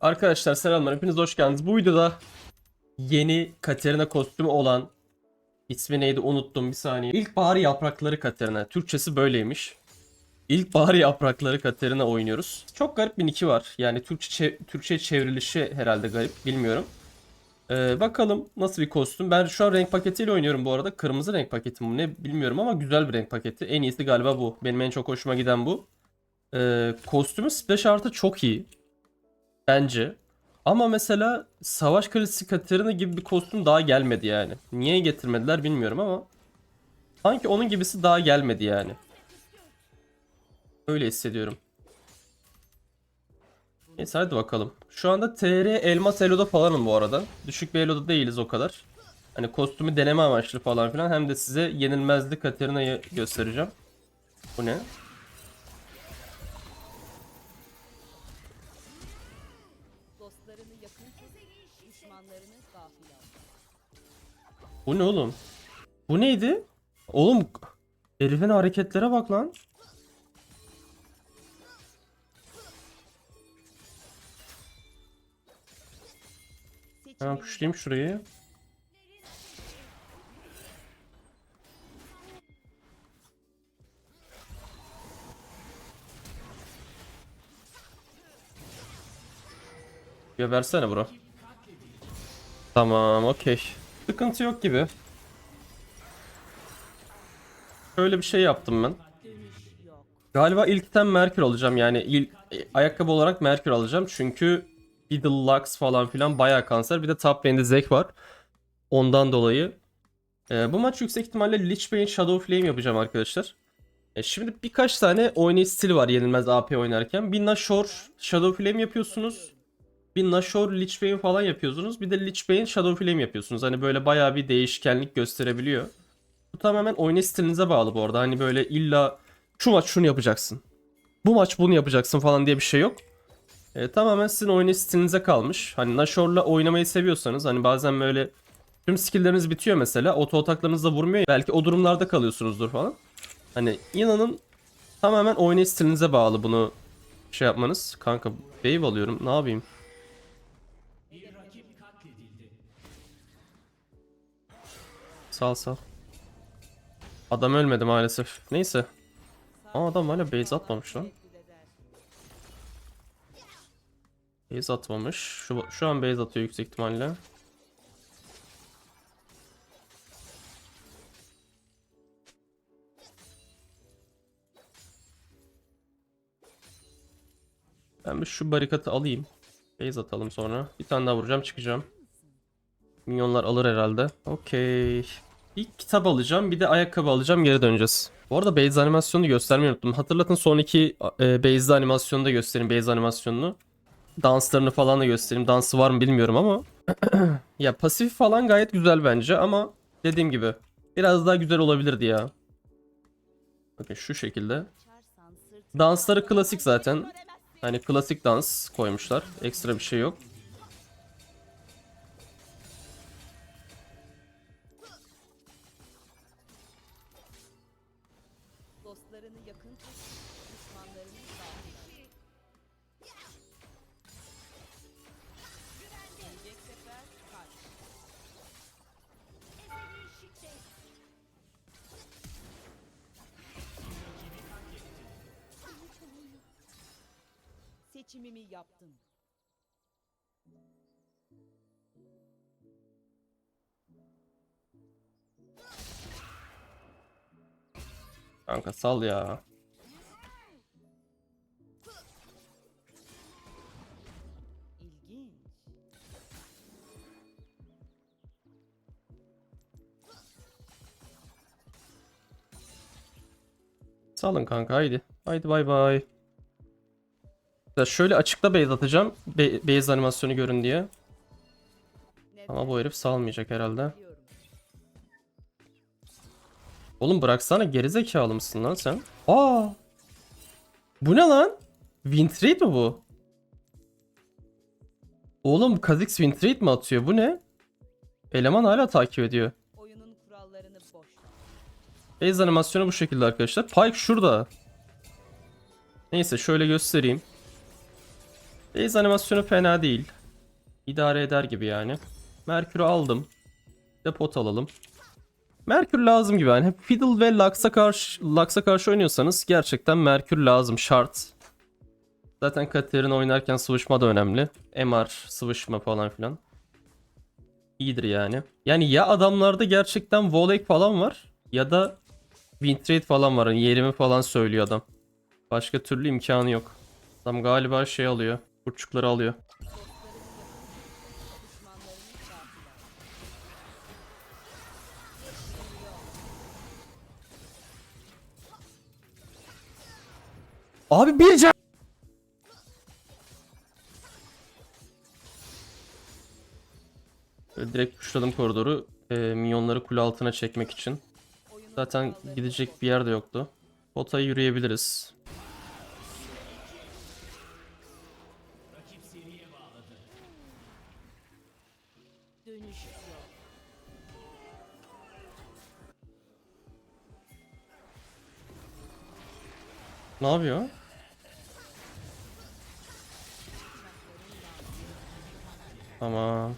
Arkadaşlar selamlar hepiniz hoş geldiniz. Bu videoda yeni Katerina kostümü olan ismi neydi unuttum bir saniye. İlkbahar yaprakları Katerina. Türkçesi böyleymiş. İlkbahar yaprakları Katerina oynuyoruz. Çok garip bir nicki var. Yani Türkçe Türkçe çevrilişi herhalde garip bilmiyorum. Ee, bakalım nasıl bir kostüm. Ben şu an renk paketiyle oynuyorum bu arada. Kırmızı renk paketi mi ne bilmiyorum ama güzel bir renk paketi. En iyisi galiba bu. Benim en çok hoşuma giden bu. Ee, kostümün splash artı çok iyi. Bence. Ama mesela Savaş Kraliçesi Katarina gibi bir kostüm daha gelmedi yani. Niye getirmediler bilmiyorum ama sanki onun gibisi daha gelmedi yani. Öyle hissediyorum. Neyse hadi bakalım. Şu anda TR Elmas Elo'da falanım bu arada. Düşük bir Elo'da değiliz o kadar. Hani kostümü deneme amaçlı falan filan. Hem de size yenilmezlik Katarina'yı göstereceğim. Bu ne? Bu ne oğlum? Bu neydi? Oğlum herifin hareketlere bak lan. Ben Seçimini kuşlayayım şurayı. Gebersene bro. Tamam okey. Sıkıntı yok gibi. Şöyle bir şey yaptım ben. Galiba ilkten Merkür alacağım. Yani ilk e, ayakkabı olarak Merkür alacağım. Çünkü Fiddle Lux falan filan bayağı kanser. Bir de top lane'de Zek var. Ondan dolayı. E, bu maç yüksek ihtimalle Lich Bane Shadow Flame yapacağım arkadaşlar. E, şimdi birkaç tane oynayış stili var yenilmez AP oynarken. Bir Nashor Shadow Flame yapıyorsunuz bir Nashor Lich Bane falan yapıyorsunuz bir de Lich Bane Shadow Flame yapıyorsunuz hani böyle bayağı bir değişkenlik gösterebiliyor bu tamamen oynayış stilinize bağlı bu arada hani böyle illa şu maç şunu yapacaksın. Bu maç bunu yapacaksın falan diye bir şey yok. E, tamamen sizin oynayış stilinize kalmış. Hani Nashor'la oynamayı seviyorsanız hani bazen böyle tüm skillleriniz bitiyor mesela. Oto ataklarınız da vurmuyor. Belki o durumlarda kalıyorsunuzdur falan. Hani inanın tamamen oynayış stilinize bağlı bunu şey yapmanız. Kanka wave alıyorum. Ne yapayım? Sağ ol. Adam ölmedi maalesef. Neyse. Aa adam hala base atmamış lan. Base atmamış. Şu, şu an base atıyor yüksek ihtimalle. Ben bir şu barikatı alayım. Base atalım sonra. Bir tane daha vuracağım çıkacağım. Minyonlar alır herhalde. Okey. Bir kitap alacağım bir de ayakkabı alacağım geri döneceğiz. Bu arada base animasyonunu göstermeyi unuttum. Hatırlatın son iki e, base'de animasyonu da göstereyim base animasyonunu. Danslarını falan da göstereyim. Dansı var mı bilmiyorum ama. ya pasif falan gayet güzel bence ama dediğim gibi biraz daha güzel olabilirdi ya. Bakın şu şekilde. Dansları klasik zaten. Hani klasik dans koymuşlar. Ekstra bir şey yok. Seçimimi yaptım. Kanka sal ya. İlginç. Salın kanka haydi. Haydi bay bay. Ya şöyle açıkta base atacağım. Be- base animasyonu görün diye. Ama bu herif salmayacak herhalde. Oğlum bıraksana gerizekalı mısın lan sen? Aa! Bu ne lan? Wintrade mi bu? Oğlum Kha'Zix Wintrade mi atıyor? Bu ne? Eleman hala takip ediyor. Base animasyonu bu şekilde arkadaşlar. Pyke şurada. Neyse şöyle göstereyim. Base animasyonu fena değil. İdare eder gibi yani. Merkür'ü aldım. Bir de pot alalım. Merkür lazım gibi yani. Fiddle ve Lux'a karşı, Lux'a karşı oynuyorsanız gerçekten Merkür lazım şart. Zaten Katarina oynarken sıvışma da önemli. MR, sıvışma falan filan. İyidir yani. Yani ya adamlarda gerçekten Volek falan var ya da Wintrade falan var. Hani yerimi falan söylüyor adam. Başka türlü imkanı yok. Adam galiba şey alıyor. Kurçukları alıyor. Abi bir can. Direkt kuşladım koridoru. E, minyonları kule altına çekmek için. Zaten gidecek bir yer de yoktu. Bota yürüyebiliriz. Ne yapıyor? Tamam.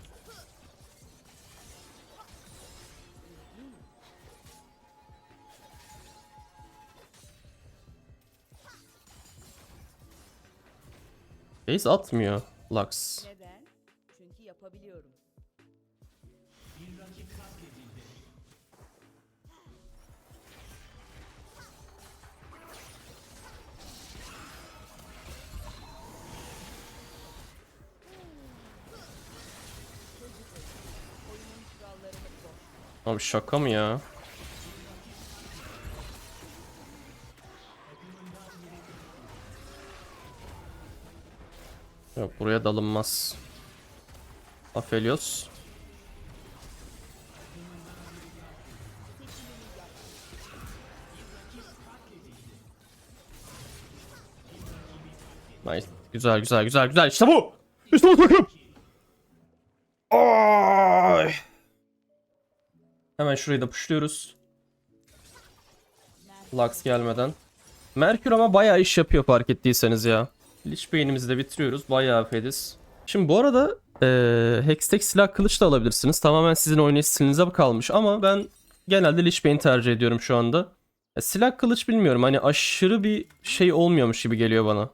Base atmıyor Lux. Neden? Çünkü yapabiliyorum. Abi şaka mı ya? Yok buraya dalınmaz. Aphelios. Nice. Güzel güzel güzel güzel. İşte bu. İşte bu takım. Hemen şurayı da pushluyoruz. Lux gelmeden. Merkür ama bayağı iş yapıyor fark ettiyseniz ya. Lich Bane'imizi de bitiriyoruz. Bayağı fediz. Şimdi bu arada eee Hextech silah kılıç da alabilirsiniz. Tamamen sizin oynayış stilinize kalmış ama ben genelde Lich Bane tercih ediyorum şu anda. Ya silah kılıç bilmiyorum hani aşırı bir şey olmuyormuş gibi geliyor bana.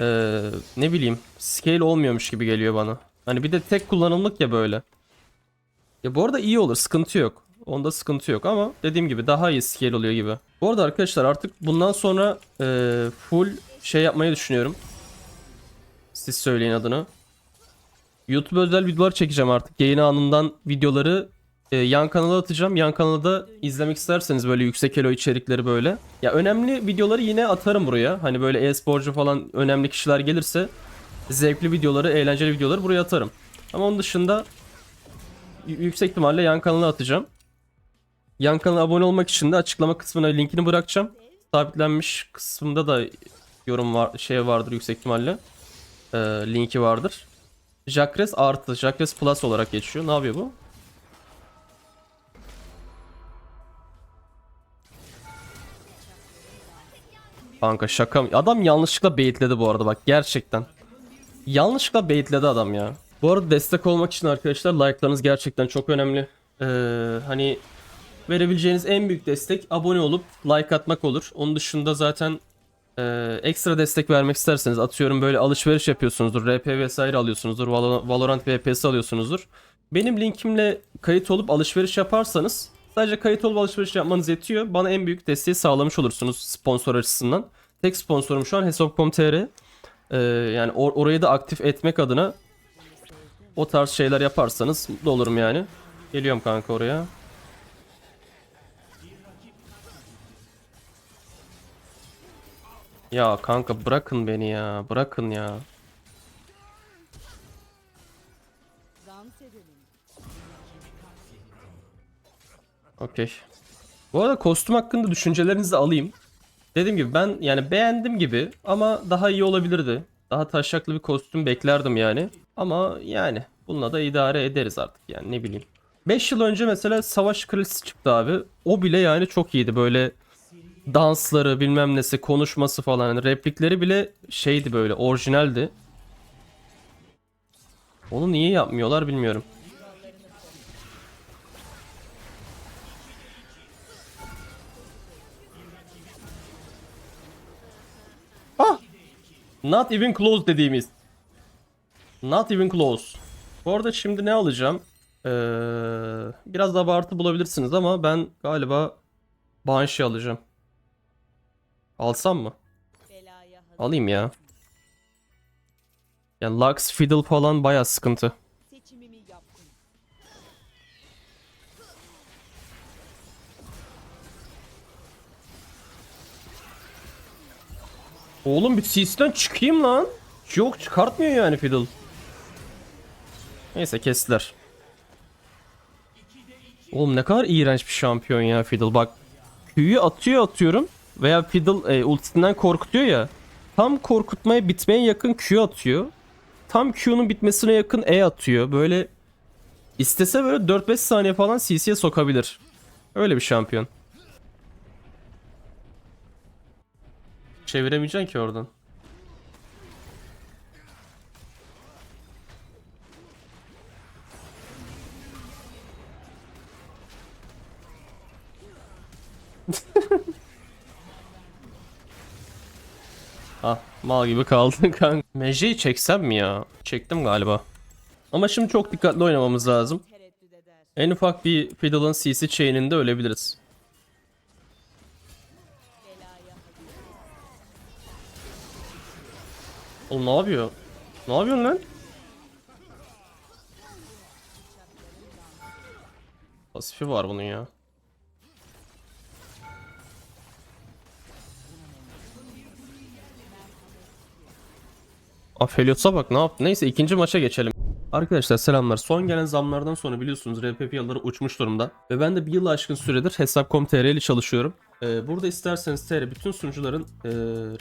Eee ne bileyim scale olmuyormuş gibi geliyor bana. Hani bir de tek kullanımlık ya böyle. Ya bu arada iyi olur sıkıntı yok. Onda sıkıntı yok ama dediğim gibi daha iyi scale oluyor gibi. Bu arada arkadaşlar artık bundan sonra e, full şey yapmayı düşünüyorum. Siz söyleyin adını. YouTube özel videolar çekeceğim artık. Yayın anından videoları e, yan kanala atacağım. Yan kanalda izlemek isterseniz böyle yüksek elo içerikleri böyle. Ya önemli videoları yine atarım buraya. Hani böyle e-sporcu falan önemli kişiler gelirse zevkli videoları, eğlenceli videoları buraya atarım. Ama onun dışında yüksek ihtimalle yan kanala atacağım. Yan kanala abone olmak için de açıklama kısmına linkini bırakacağım. Sabitlenmiş kısmında da yorum var, şey vardır yüksek ihtimalle. Ee, linki vardır. Jacques artı, Jacques Plus olarak geçiyor. Ne yapıyor bu? Kanka şaka mı? Adam yanlışlıkla baitledi bu arada bak gerçekten. Yanlışlıkla baitledi adam ya. Bu arada destek olmak için arkadaşlar like'larınız gerçekten çok önemli. Ee, hani verebileceğiniz en büyük destek abone olup like atmak olur. Onun dışında zaten e, ekstra destek vermek isterseniz atıyorum böyle alışveriş yapıyorsunuzdur. RP vesaire alıyorsunuzdur. Valo- Valorant VPS alıyorsunuzdur. Benim linkimle kayıt olup alışveriş yaparsanız sadece kayıt olup alışveriş yapmanız yetiyor. Bana en büyük desteği sağlamış olursunuz sponsor açısından. Tek sponsorum şu an Hesap.com.tr. Ee, yani or- orayı da aktif etmek adına o tarz şeyler yaparsanız mutlu olurum yani. Geliyorum kanka oraya. Ya kanka bırakın beni ya. Bırakın ya. Okey. Bu arada kostüm hakkında düşüncelerinizi alayım. Dediğim gibi ben yani beğendim gibi ama daha iyi olabilirdi. Daha taşaklı bir kostüm beklerdim yani. Ama yani bununla da idare ederiz artık yani ne bileyim. 5 yıl önce mesela Savaş Kraliçesi çıktı abi. O bile yani çok iyiydi böyle dansları bilmem nesi konuşması falan hani replikleri bile şeydi böyle orijinaldi. Onu niye yapmıyorlar bilmiyorum. Ah! Not even close dediğimiz. Not even close. Bu arada şimdi ne alacağım? Ee, biraz da abartı bulabilirsiniz ama ben galiba Banshee alacağım. Alsam mı? Alayım ya. Yani Lux, Fiddle falan baya sıkıntı. Oğlum bir CC'den çıkayım lan. Yok çıkartmıyor yani Fiddle. Neyse kestiler. Oğlum ne kadar iğrenç bir şampiyon ya Fiddle. Bak Q'yu atıyor atıyorum. Veya Fiddle e, ultisinden korkutuyor ya. Tam korkutmaya bitmeye yakın Q atıyor. Tam Q'nun bitmesine yakın E atıyor. Böyle istese böyle 4-5 saniye falan CC'ye sokabilir. Öyle bir şampiyon. Çeviremeyeceksin ki oradan. Mal gibi kaldın kanka. Mece'yi çeksem mi ya? Çektim galiba. Ama şimdi çok dikkatli oynamamız lazım. En ufak bir Fiddle'ın CC chain'inde ölebiliriz. Oğlum ne yapıyor? Ne yapıyorsun lan? Pasifi var bunun ya. Aphelios'a bak ne yaptı? Neyse ikinci maça geçelim. Arkadaşlar selamlar. Son gelen zamlardan sonra biliyorsunuz RP fiyatları uçmuş durumda. Ve ben de bir yıl aşkın süredir Hesap.com.tr ile çalışıyorum. Ee, burada isterseniz TR bütün sunucuların e,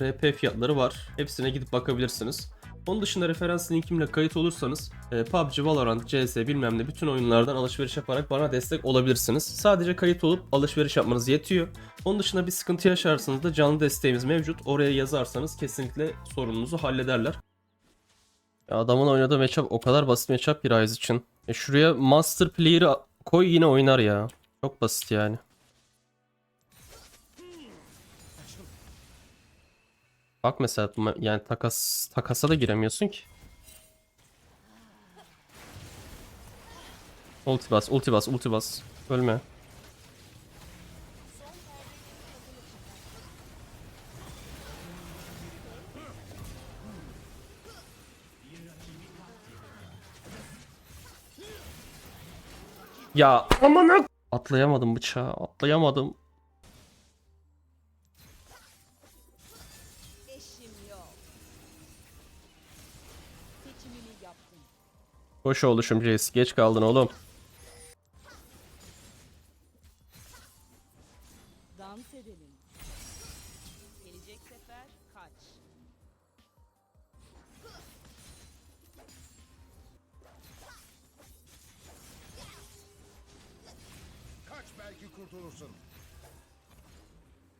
RP fiyatları var. Hepsine gidip bakabilirsiniz. Onun dışında referans linkimle kayıt olursanız e, PUBG, Valorant, CS bilmem ne bütün oyunlardan alışveriş yaparak bana destek olabilirsiniz. Sadece kayıt olup alışveriş yapmanız yetiyor. Onun dışında bir sıkıntı yaşarsanız da canlı desteğimiz mevcut. Oraya yazarsanız kesinlikle sorununuzu hallederler. Ya adamın oynadığı matchup o kadar basit matchup bir Ryze için. E şuraya Master Player'ı koy yine oynar ya. Çok basit yani. Bak mesela yani takas takasa da giremiyorsun ki. Ulti bas, ulti bas, ulti bas. Ölme. Ya amına atlayamadım bıçağı. Atlayamadım. Eşim yok. Seçimimi yaptım. Hoş oluşum Jace. Geç kaldın oğlum. Dans edelim. Gelecek sefer. Kaç kurtulursun.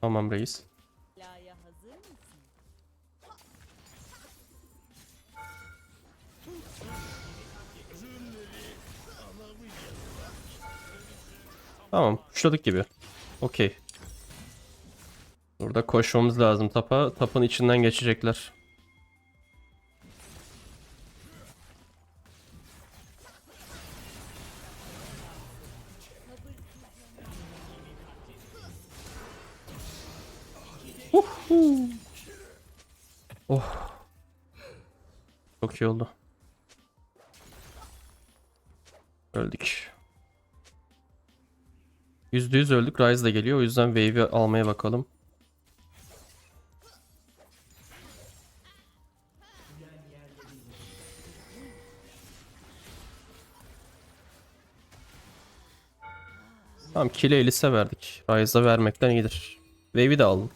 Tamam reis. Belaya hazır mısın? Tamam. Kuşladık gibi. Okey. Burada koşmamız lazım tapa. Tapın içinden geçecekler. İyi oldu. Öldük. %100 öldük. Ryze de geliyor. O yüzden wave'i almaya bakalım. Tamam kill'e Elis'e verdik. Ryze'a vermekten iyidir. Wave'i de aldım.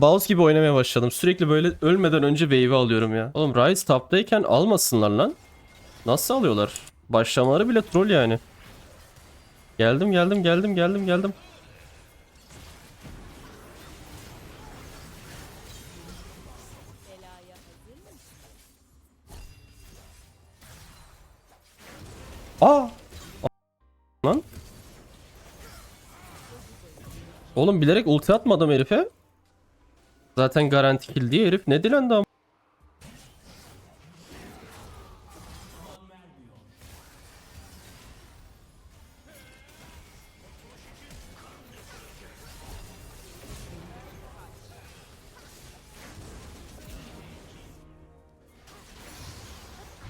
Baus gibi oynamaya başladım. Sürekli böyle ölmeden önce wave alıyorum ya. Oğlum Ryze taptayken almasınlar lan. Nasıl alıyorlar? Başlamaları bile troll yani. Geldim geldim geldim geldim geldim. Aa! Lan. Oğlum bilerek ulti atmadım herife. Zaten garanti kill diye herif ne dilendi ama.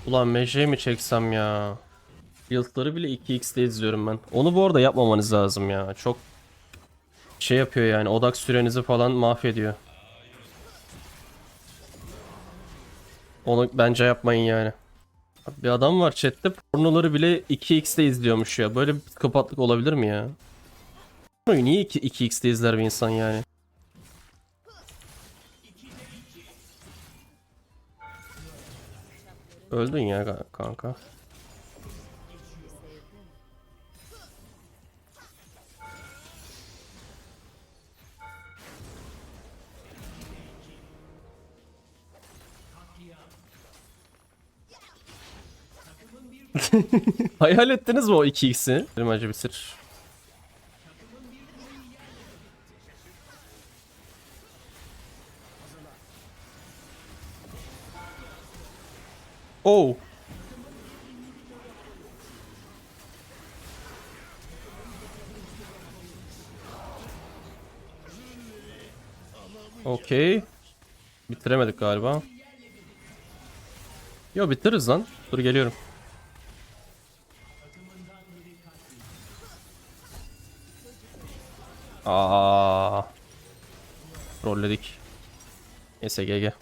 Ulan Mej'e mi çeksem ya? Yıldızları bile 2x'de izliyorum ben. Onu bu arada yapmamanız lazım ya. Çok şey yapıyor yani. Odak sürenizi falan mahvediyor. Onu bence yapmayın yani. Bir adam var chatte pornoları bile 2x'de izliyormuş ya. Böyle bir psikopatlık olabilir mi ya? Pornoyu niye 2, 2x'de izler bir insan yani? Öldün ya ka- kanka. Hayal ettiniz mi o 2x'i? Benim acı bitir. Oh. Okey. Bitiremedik galiba. Yo bitiririz lan. Dur geliyorum. GG.